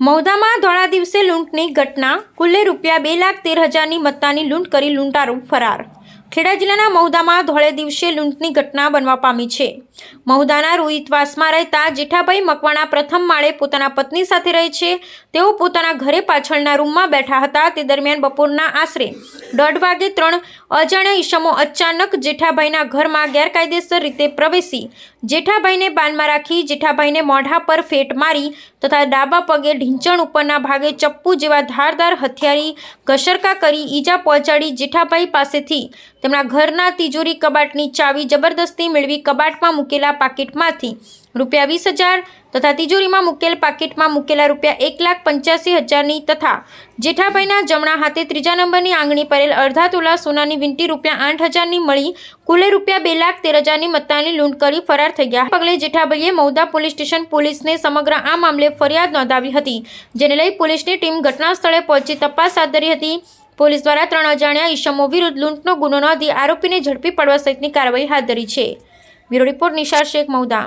મૌદામાં ધોળા દિવસે લૂંટની ઘટના કુલ્લે રૂપિયા બે લાખ તેર હજારની મત્તાની લૂંટ કરી લૂંટારૂપ ફરાર. ખેડા જિલ્લાના મહુદામાં ધોળે દિવસે લૂંટની ઘટના બનવા પામી છે. મહુદાના રોહિતવાસમાં રહેતા જેઠાભાઈ મકવાણા પ્રથમ માળે પોતાના પત્ની સાથે રહે છે. તેઓ પોતાના ઘરે પાછળના રૂમમાં બેઠા હતા. તે દરમિયાન બપોરના આશરે દોઢ વાગે ત્રણ અજાણ્યા ઈસમો અચાનક જેઠાભાઈના ઘરમાં ગેરકાયદેસર રીતે પ્રવેશી. જેઠાભાઈને બાનમાં રાખી જેઠાભાઈને મોઢા પર ફેટ મારી તથા ડાબા પગે ઢીંચણ ઉપરના ભાગે ચપ્પુ જેવા ધારદાર હથિયારી ઘસરકા કરી ઈજા પહોંચાડી જેઠાભાઈ પાસેથી તેમના ઘરના તિજોરી કબાટની ચાવી જબરદસ્તી મેળવી કબાટમાં મૂકેલા પાકીટમાંથી રૂપિયા વીસ હજાર તથા તિજોરીમાં મૂકેલ પાકીટમાં મૂકેલા રૂપિયા એક લાખ પંચ્યાસી હજારની તથા જેઠાભાઈના જમણા હાથે ત્રીજા નંબરની આંગણી પરેલ અડધા તોલા સોનાની વીંટી રૂપિયા આઠ હજારની મળી કુલે રૂપિયા બે લાખ તેર હજારની મત્તાની લૂંટ કરી ફરાર થઈ ગયા. પગલે જેઠાભાઈએ મૌદા પોલીસ સ્ટેશન પોલીસને સમગ્ર આ મામલે ફરિયાદ નોંધાવી હતી, જેને લઈ પોલીસની ટીમ ઘટના સ્થળે પહોંચી તપાસ હાથ ધરી હતી. પોલીસ દ્વારા ત્રણ અજાણ્યા ઈસમો વિરુદ્ધ લૂંટનો ગુનો નોંધી આરોપીને ઝડપી પાડવા સહિતની કાર્યવાહી હાથ ધરી છે. Bureau report Nishar Shaikh Mauda